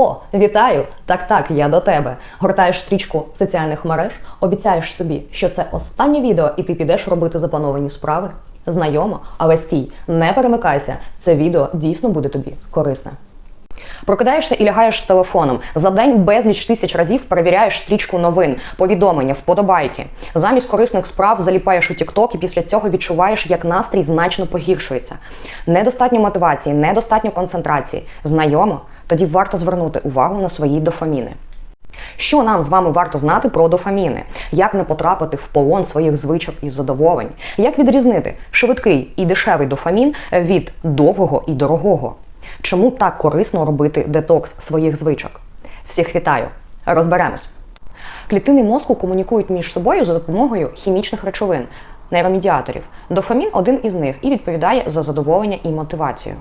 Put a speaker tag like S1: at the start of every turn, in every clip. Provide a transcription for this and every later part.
S1: О, вітаю! Так, так, я до тебе. Гортаєш стрічку соціальних мереж, обіцяєш собі, що це останнє відео, і ти підеш робити заплановані справи. Знайомо, але стій, не перемикайся. Це відео дійсно буде тобі корисне. Прокидаєшся і лягаєш з телефоном. За день безліч тисяч разів перевіряєш стрічку новин, повідомлення, вподобайки. Замість корисних справ заліпаєш у TikTok і після цього відчуваєш, як настрій значно погіршується. Недостатньо мотивації, недостатньо концентрації. Знайомо? Тоді варто звернути увагу на свої дофаміни. Що нам з вами варто знати про дофаміни? Як не потрапити в полон своїх звичок і задоволень? Як відрізнити швидкий і дешевий дофамін від довгого і дорогого? Чому так корисно робити детокс своїх звичок? Всіх вітаю! Розберемось. Клітини мозку комунікують між собою за допомогою хімічних речовин, нейромедіаторів. Дофамін один із них і відповідає за задоволення і мотивацію.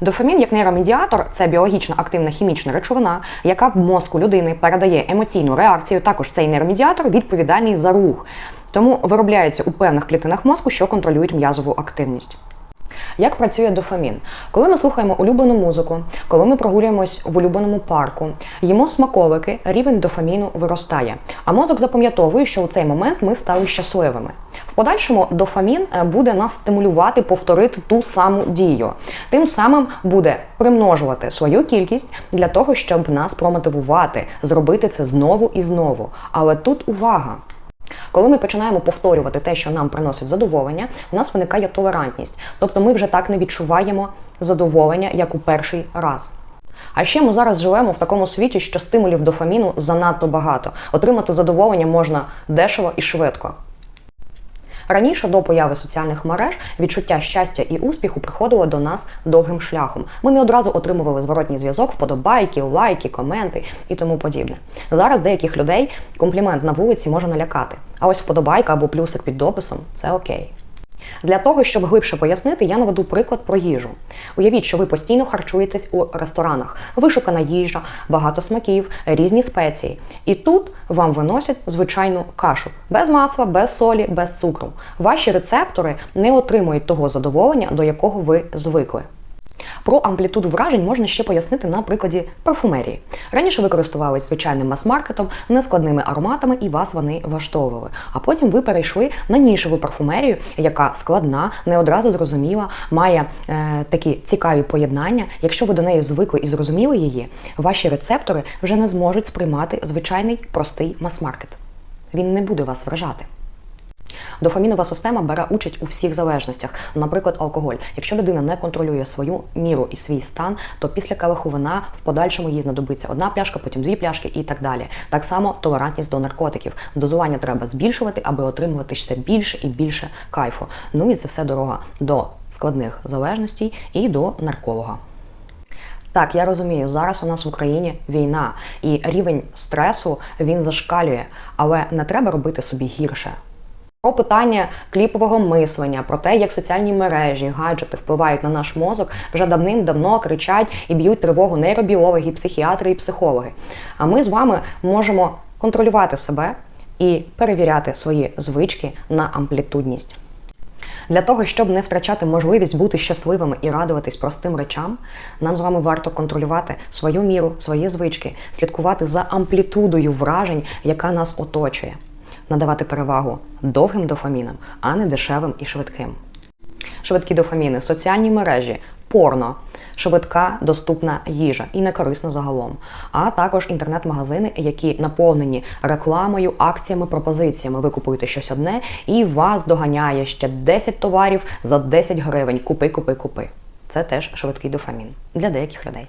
S1: Дофамін як нейромедіатор це біологічна активна хімічна речовина, яка в мозку людини передає емоційну реакцію. Також цей нейромедіатор відповідальний за рух. Тому виробляється у певних клітинах мозку, що контролюють м'язову активність. Як працює дофамін? Коли ми слухаємо улюблену музику, коли ми прогулюємось в улюбленому парку, їмо смаковики, рівень дофаміну виростає. А мозок запам'ятовує, що у цей момент ми стали щасливими. В подальшому дофамін е, буде нас стимулювати повторити ту саму дію. Тим самим буде примножувати свою кількість для того, щоб нас промотивувати, зробити це знову і знову. Але тут увага! Коли ми починаємо повторювати те, що нам приносить задоволення, у нас виникає толерантність. Тобто ми вже так не відчуваємо задоволення, як у перший раз. А ще ми зараз живемо в такому світі, що стимулів дофаміну занадто багато. Отримати задоволення можна дешево і швидко. Раніше до появи соціальних мереж відчуття щастя і успіху приходило до нас довгим шляхом. Ми не одразу отримували зворотній зв'язок, вподобайки, лайки, коменти і тому подібне. Зараз деяких людей комплімент на вулиці може налякати. А ось вподобайка або плюсик під дописом це окей. Для того, щоб глибше пояснити, я наведу приклад про їжу. Уявіть, що ви постійно харчуєтесь у ресторанах, вишукана їжа, багато смаків, різні спеції. І тут вам виносять звичайну кашу без масла, без солі, без цукру. Ваші рецептори не отримують того задоволення, до якого ви звикли. Про амплітуду вражень можна ще пояснити на прикладі парфумерії. Раніше ви користувалися звичайним мас-маркетом, нескладними ароматами, і вас вони влаштовували. А потім ви перейшли на нішеву парфумерію, яка складна, не одразу зрозуміла, має е, такі цікаві поєднання. Якщо ви до неї звикли і зрозуміли її, ваші рецептори вже не зможуть сприймати звичайний простий мас-маркет. Він не буде вас вражати. Дофамінова система бере участь у всіх залежностях, наприклад, алкоголь. Якщо людина не контролює свою міру і свій стан, то після келиху вина в подальшому їй знадобиться одна пляшка, потім дві пляшки і так далі. Так само толерантність до наркотиків. Дозування треба збільшувати, аби отримувати ще більше і більше кайфу. Ну і це все дорога до складних залежностей і до нарколога. Так, я розумію, зараз у нас в Україні війна, і рівень стресу він зашкалює, але не треба робити собі гірше. Про питання кліпового мислення, про те, як соціальні мережі, гаджети впливають на наш мозок, вже давним-давно кричать і б'ють тривогу нейробіологи, психіатри і психологи. А ми з вами можемо контролювати себе і перевіряти свої звички на амплітудність. Для того, щоб не втрачати можливість бути щасливими і радуватись простим речам, нам з вами варто контролювати свою міру, свої звички, слідкувати за амплітудою вражень, яка нас оточує надавати перевагу довгим дофамінам, а не дешевим і швидким. Швидкі дофаміни, соціальні мережі, порно, швидка доступна їжа і не корисна загалом, а також інтернет-магазини, які наповнені рекламою, акціями, пропозиціями. Ви купуєте щось одне і вас доганяє ще 10 товарів за 10 гривень. Купи, купи, купи. Це теж швидкий дофамін для деяких людей.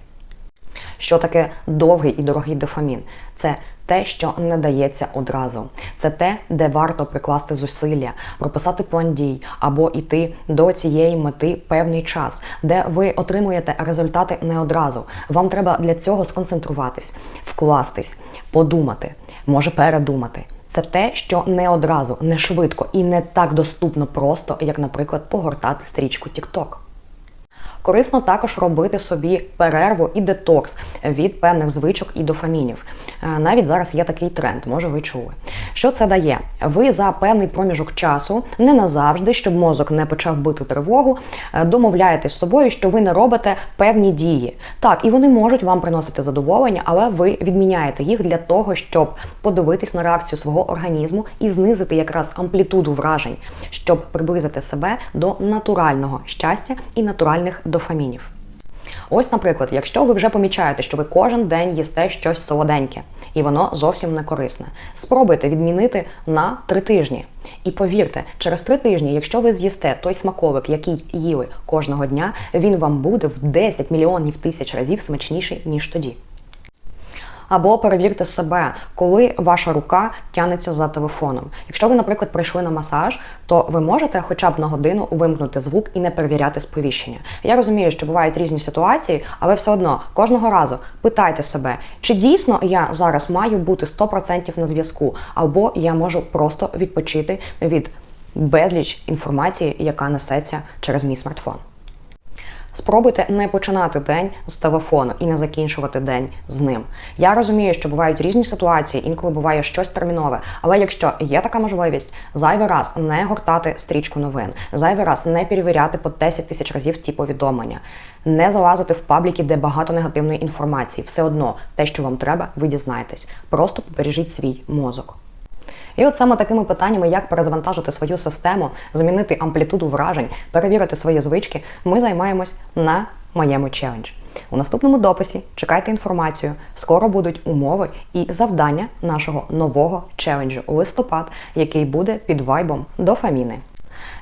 S1: Що таке довгий і дорогий дофамін? Це те, що не дається одразу. Це те, де варто прикласти зусилля, прописати план дій або йти до цієї мети певний час, де ви отримуєте результати не одразу. Вам треба для цього сконцентруватись, вкластись, подумати, може передумати. Це те, що не одразу, не швидко і не так доступно просто, як, наприклад, погортати стрічку TikTok. Корисно також робити собі перерву і детокс від певних звичок і дофамінів. Е, Навіть зараз є такий тренд, може ви чули. Що це дає? Ви за певний проміжок часу, не назавжди, щоб мозок не почав бити тривогу, е, домовляєтесь з собою, що ви не робите певні дії. Так, і вони можуть вам приносити задоволення, але ви відміняєте їх для того, щоб подивитись на реакцію свого організму і знизити якраз амплітуду вражень, щоб приблизити себе до натурального щастя і натуральних дофамінів. Ось, наприклад, якщо ви вже помічаєте, що ви кожен день їсте щось солоденьке, і воно зовсім не корисне, спробуйте відмінити на три тижні. І повірте, через три тижні, якщо ви з'їсте той смаковик, який їли кожного дня, він вам буде в 10 мільйонів тисяч разів смачніший, ніж тоді. Або перевірте себе, коли ваша рука тянеться за телефоном. Якщо ви, наприклад, прийшли на масаж, то ви можете хоча б на годину вимкнути звук і не перевіряти сповіщення. Я розумію, що бувають різні ситуації, але все одно кожного разу питайте себе, чи дійсно я зараз маю бути 100% на зв'язку, або я можу просто відпочити від безліч інформації, яка несеться через мій смартфон. Спробуйте не починати день з телефону і не закінчувати день з ним. Я розумію, що бувають різні ситуації, інколи буває щось термінове. Але якщо є така можливість, зайвий раз не гортати стрічку новин, зайвий раз не перевіряти по 10 тисяч разів ті повідомлення, не залазити в пабліки, де багато негативної інформації. Все одно те, що вам треба, ви дізнаєтесь. Просто побережіть свій мозок. І от саме такими питаннями, як перезавантажити свою систему, змінити амплітуду вражень, перевірити свої звички, ми займаємось на моєму челендж. У наступному дописі чекайте інформацію. Скоро будуть умови і завдання нашого нового челенджу листопад, який буде під вайбом дофаміни.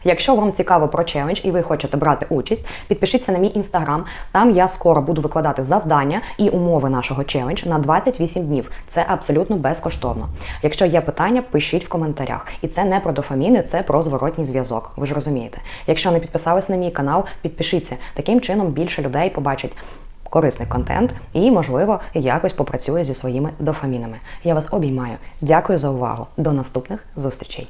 S1: Якщо вам цікаво про челендж і ви хочете брати участь, підпишіться на мій інстаграм. Там я скоро буду викладати завдання і умови нашого челендж на 28 днів. Це абсолютно безкоштовно. Якщо є питання, пишіть в коментарях. І це не про дофаміни, це про зворотній зв'язок. Ви ж розумієте. Якщо не підписались на мій канал, підпишіться. Таким чином більше людей побачить. Корисний контент і, можливо, якось попрацює зі своїми дофамінами. Я вас обіймаю. Дякую за увагу. До наступних зустрічей.